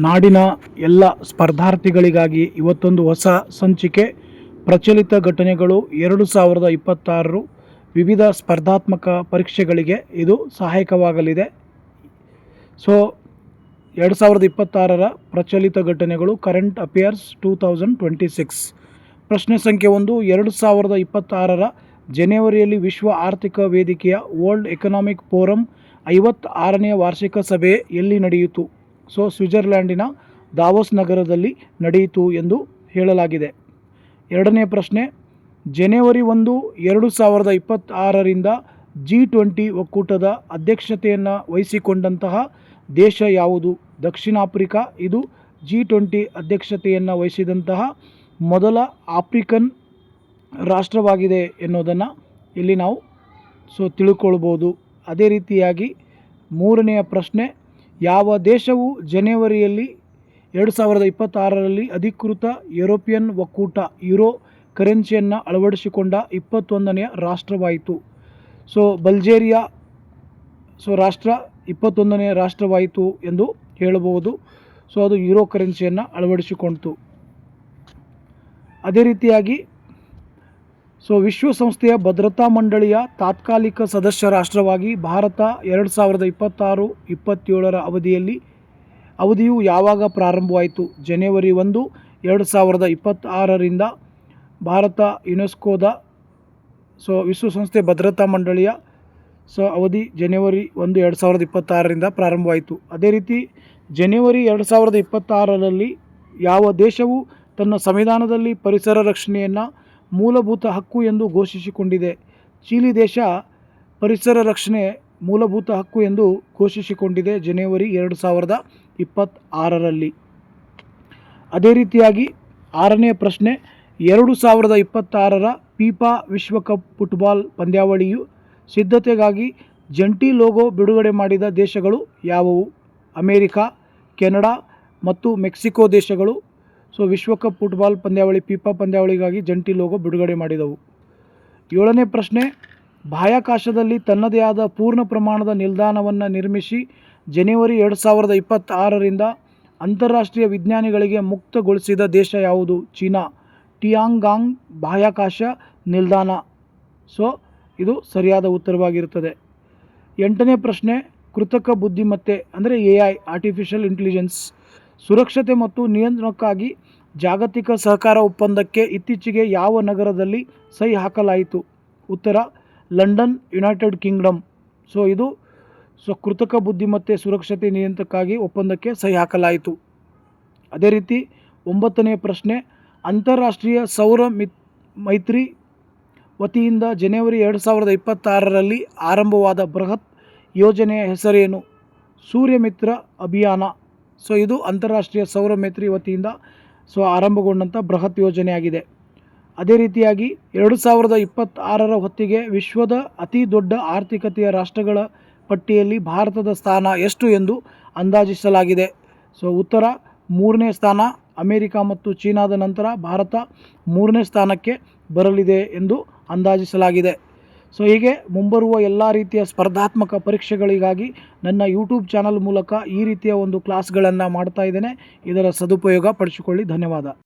ನಾಡಿನ ಎಲ್ಲ ಸ್ಪರ್ಧಾರ್ಥಿಗಳಿಗಾಗಿ ಇವತ್ತೊಂದು ಹೊಸ ಸಂಚಿಕೆ. ಪ್ರಚಲಿತ ಘಟನೆಗಳು ಎರಡು ಸಾವಿರದ ಇಪ್ಪತ್ತಾರರು ವಿವಿಧ ಸ್ಪರ್ಧಾತ್ಮಕ ಪರೀಕ್ಷೆಗಳಿಗೆ ಇದು ಸಹಾಯಕವಾಗಲಿದೆ. ಸೊ, ಎರಡು ಸಾವಿರದ ಇಪ್ಪತ್ತಾರರ ಪ್ರಚಲಿತ ಘಟನೆಗಳು current affairs two thousand twenty six. ಪ್ರಶ್ನೆ ಸಂಖ್ಯೆ ಒಂದು, ಎರಡು ಸಾವಿರದ ಇಪ್ಪತ್ತಾರರ ಜನವರಿಯಲ್ಲಿ ವಿಶ್ವ ಆರ್ಥಿಕ ವೇದಿಕೆಯ ವರ್ಲ್ಡ್ ಎಕನಾಮಿಕ್ ಫೋರಂ ಐವತ್ತಾರನೇ ವಾರ್ಷಿಕ ಸಭೆ ಎಲ್ಲಿ ನಡೆಯಿತು? ಸೊ ಸ್ವಿಟ್ಜರ್ಲ್ಯಾಂಡಿನ ದಾವೋಸ್ ನಗರದಲ್ಲಿ ನಡೆಯಿತು ಎಂದು ಹೇಳಲಾಗಿದೆ. ಎರಡನೇ ಪ್ರಶ್ನೆ, ಜನವರಿ ಒಂದು, ಎರಡು ಸಾವಿರದ ಇಪ್ಪತ್ತಾರರಿಂದ ಜಿ ಟ್ವೆಂಟಿ ಒಕ್ಕೂಟದ ಅಧ್ಯಕ್ಷತೆಯನ್ನು ವಹಿಸಿಕೊಂಡಂತಹ ದೇಶ ಯಾವುದು? ದಕ್ಷಿಣ ಆಫ್ರಿಕಾ, ಇದು ಜಿ ಟ್ವೆಂಟಿ ಅಧ್ಯಕ್ಷತೆಯನ್ನು ವಹಿಸಿದಂತಹ ಮೊದಲ ಆಫ್ರಿಕನ್ ರಾಷ್ಟ್ರವಾಗಿದೆ ಎನ್ನುವುದನ್ನು ಇಲ್ಲಿ ನಾವು ಸೊ ತಿಳ್ಕೊಳ್ಬೋದು. ಅದೇ ರೀತಿಯಾಗಿ ಮೂರನೆಯ ಪ್ರಶ್ನೆ ಯಾವ ದೇಶವು ಜನವರಿಯಲ್ಲಿ ಎರಡು ಸಾವಿರದ ಇಪ್ಪತ್ತಾರರಲ್ಲಿ ಅಧಿಕೃತ ಯುರೋಪಿಯನ್ ಒಕ್ಕೂಟ ಯುರೋ ಕರೆನ್ಸಿಯನ್ನು ಅಳವಡಿಸಿಕೊಂಡ ಇಪ್ಪತ್ತೊಂದನೆಯ ರಾಷ್ಟ್ರವಾಯಿತು. ಸೊ, ಬಲ್ಜೇರಿಯಾ, ಸೊ, ರಾಷ್ಟ್ರ ಇಪ್ಪತ್ತೊಂದನೆಯ ರಾಷ್ಟ್ರವಾಯಿತು ಎಂದು ಹೇಳಬಹುದು. ಸೊ, ಅದು ಯುರೋ ಕರೆನ್ಸಿಯನ್ನು ಅಳವಡಿಸಿಕೊಂಡಿತು ಅದೇ ರೀತಿಯಾಗಿ ಸೊ ವಿಶ್ವಸಂಸ್ಥೆಯ ಭದ್ರತಾ ಮಂಡಳಿಯ ತಾತ್ಕಾಲಿಕ ಸದಸ್ಯ ರಾಷ್ಟ್ರವಾಗಿ ಭಾರತ ಎರಡು ಸಾವಿರದ ಇಪ್ಪತ್ತಾರು, ಇಪ್ಪತ್ತೇಳರ ಅವಧಿಯಲ್ಲಿ, ಅವಧಿಯು ಯಾವಾಗ ಪ್ರಾರಂಭವಾಯಿತು? ಜನವರಿ ಒಂದು, ಎರಡು ಸಾವಿರದ ಇಪ್ಪತ್ತಾರರಿಂದ ಭಾರತ ಯುನೆಸ್ಕೋದ, ಸೊ ವಿಶ್ವಸಂಸ್ಥೆ ಭದ್ರತಾ ಮಂಡಳಿಯ, ಸೊ ಅವಧಿ ಜನವರಿ ಒಂದು, ಎರಡು ಸಾವಿರದ ಇಪ್ಪತ್ತಾರರಿಂದ ಪ್ರಾರಂಭವಾಯಿತು. ಅದೇ ರೀತಿ, ಜನವರಿ ಎರಡು ಸಾವಿರದ ಇಪ್ಪತ್ತಾರರಲ್ಲಿ ಯಾವ ದೇಶವು ತನ್ನ ಸಂವಿಧಾನದಲ್ಲಿ ಪರಿಸರ ರಕ್ಷಣೆಯನ್ನು ಮೂಲಭೂತ ಹಕ್ಕು ಎಂದು ಘೋಷಿಸಿಕೊಂಡಿದೆ. ಚೀಲಿ ದೇಶ ಪರಿಸರ ರಕ್ಷಣೆ ಮೂಲಭೂತ ಹಕ್ಕು ಎಂದು ಘೋಷಿಸಿಕೊಂಡಿದೆ ಜನವರಿ ಎರಡು ಸಾವಿರದ ಇಪ್ಪತ್ತಾರರಲ್ಲಿ. ಅದೇ ರೀತಿಯಾಗಿ ಆರನೇ ಪ್ರಶ್ನೆ, ಎರಡು ಸಾವಿರದ ಇಪ್ಪತ್ತಾರರ ಪೀಪಾ ವಿಶ್ವಕಪ್ ಫುಟ್ಬಾಲ್ ಪಂದ್ಯಾವಳಿಯು ಸಿದ್ಧತೆಗಾಗಿ ಜಂಟಿ ಲೋಗೋ ಬಿಡುಗಡೆ ಮಾಡಿದ ದೇಶಗಳು ಯಾವುವು? ಅಮೇರಿಕಾ, ಕೆನಡಾ ಮತ್ತು ಮೆಕ್ಸಿಕೋ ದೇಶಗಳು ಸೊ ವಿಶ್ವಕಪ್ ಫುಟ್ಬಾಲ್ ಪಂದ್ಯಾವಳಿ, ಫಿಫಾ ಪಂದ್ಯಾವಳಿಗಾಗಿ ಜಂಟಿ ಲೋಗೋ ಬಿಡುಗಡೆ ಮಾಡಿದವು. ಏಳನೇ ಪ್ರಶ್ನೆ, ಬಾಹ್ಯಾಕಾಶದಲ್ಲಿ ತನ್ನದೇ ಆದ ಪೂರ್ಣ ಪ್ರಮಾಣದ ನಿಲ್ದಾಣವನ್ನು ನಿರ್ಮಿಸಿ ಜನವರಿ ಎರಡು ಸಾವಿರದ ಇಪ್ಪತ್ತಾರರಿಂದ ಅಂತಾರಾಷ್ಟ್ರೀಯ ವಿಜ್ಞಾನಿಗಳಿಗೆ ಮುಕ್ತಗೊಳಿಸಿದ ದೇಶ ಯಾವುದು? ಚೀನಾ. ಟಿಯಾಂಗಾಂಗ್ ಬಾಹ್ಯಾಕಾಶ ನಿಲ್ದಾಣ. ಸೊ, ಇದು ಸರಿಯಾದ ಉತ್ತರವಾಗಿರುತ್ತದೆ. ಎಂಟನೇ ಪ್ರಶ್ನೆ, ಕೃತಕ ಬುದ್ಧಿಮತ್ತೆ, ಅಂದರೆ ಎ ಐ ಆರ್ಟಿಫಿಷಿಯಲ್ ಇಂಟೆಲಿಜೆನ್ಸ್ ಸುರಕ್ಷತೆ ಮತ್ತು ನಿಯಂತ್ರಣಕ್ಕಾಗಿ ಜಾಗತಿಕ ಸಹಕಾರ ಒಪ್ಪಂದಕ್ಕೆ ಇತ್ತೀಚೆಗೆ ಯಾವ ನಗರದಲ್ಲಿ ಸಹಿ ಹಾಕಲಾಯಿತು? ಉತ್ತರ, ಲಂಡನ್, ಯುನೈಟೆಡ್ ಕಿಂಗ್ಡಮ್. ಸೊ, ಇದು ಸೊ ಕೃತಕ ಬುದ್ಧಿಮತ್ತೆ ಸುರಕ್ಷತೆ ನಿಯಂತ್ರಣಕ್ಕಾಗಿ ಒಪ್ಪಂದಕ್ಕೆ ಸಹಿ ಹಾಕಲಾಯಿತು. ಅದೇ ರೀತಿ ಒಂಬತ್ತನೆಯ ಪ್ರಶ್ನೆ, ಅಂತಾರಾಷ್ಟ್ರೀಯ ಸೌರ ಮಿತ್, ಮೈತ್ರಿ ವತಿಯಿಂದ ಜನವರಿ ಎರಡು ಸಾವಿರದ ಇಪ್ಪತ್ತಾರರಲ್ಲಿ ಆರಂಭವಾದ ಬೃಹತ್ ಯೋಜನೆಯ ಹೆಸರೇನು? ಸೂರ್ಯಮಿತ್ರ ಅಭಿಯಾನ. ಸೊ ಇದು ಅಂತಾರಾಷ್ಟ್ರೀಯ ಸೌರ ಮೈತ್ರಿ ವತಿಯಿಂದ ಸೊ ಆರಂಭಗೊಂಡಂಥ ಬೃಹತ್ ಯೋಜನೆಯಾಗಿದೆ. ಅದೇ ರೀತಿಯಾಗಿ ಎರಡು ಸಾವಿರದ ಇಪ್ಪತ್ತಾರರ ಹೊತ್ತಿಗೆ ವಿಶ್ವದ ಅತಿ ದೊಡ್ಡ ಆರ್ಥಿಕತೆಯ ರಾಷ್ಟ್ರಗಳ ಪಟ್ಟಿಯಲ್ಲಿ ಭಾರತದ ಸ್ಥಾನ ಎಷ್ಟು ಎಂದು ಅಂದಾಜಿಸಲಾಗಿದೆ. ಸೊ ಉತ್ತರ ಮೂರನೇ ಸ್ಥಾನ, ಅಮೇರಿಕಾ ಮತ್ತು ಚೀನಾದ ನಂತರ ಭಾರತ ಮೂರನೇ ಸ್ಥಾನಕ್ಕೆ ಬರಲಿದೆ ಎಂದು ಅಂದಾಜಿಸಲಾಗಿದೆ. ಸೊ ಹೀಗೆ ಮುಂಬರುವ ಎಲ್ಲ ರೀತಿಯ ಸ್ಪರ್ಧಾತ್ಮಕ ಪರೀಕ್ಷೆಗಳಿಗಾಗಿ ನನ್ನ ಯೂಟ್ಯೂಬ್ ಚಾನಲ್ ಮೂಲಕ ಈ ರೀತಿಯ ಒಂದು ಕ್ಲಾಸ್ಗಳನ್ನು ಮಾಡ್ತಾ ಇದ್ದೇನೆ. ಇದರ ಸದುಪಯೋಗ ಪಡಿಸಿಕೊಳ್ಳಿ. ಧನ್ಯವಾದ.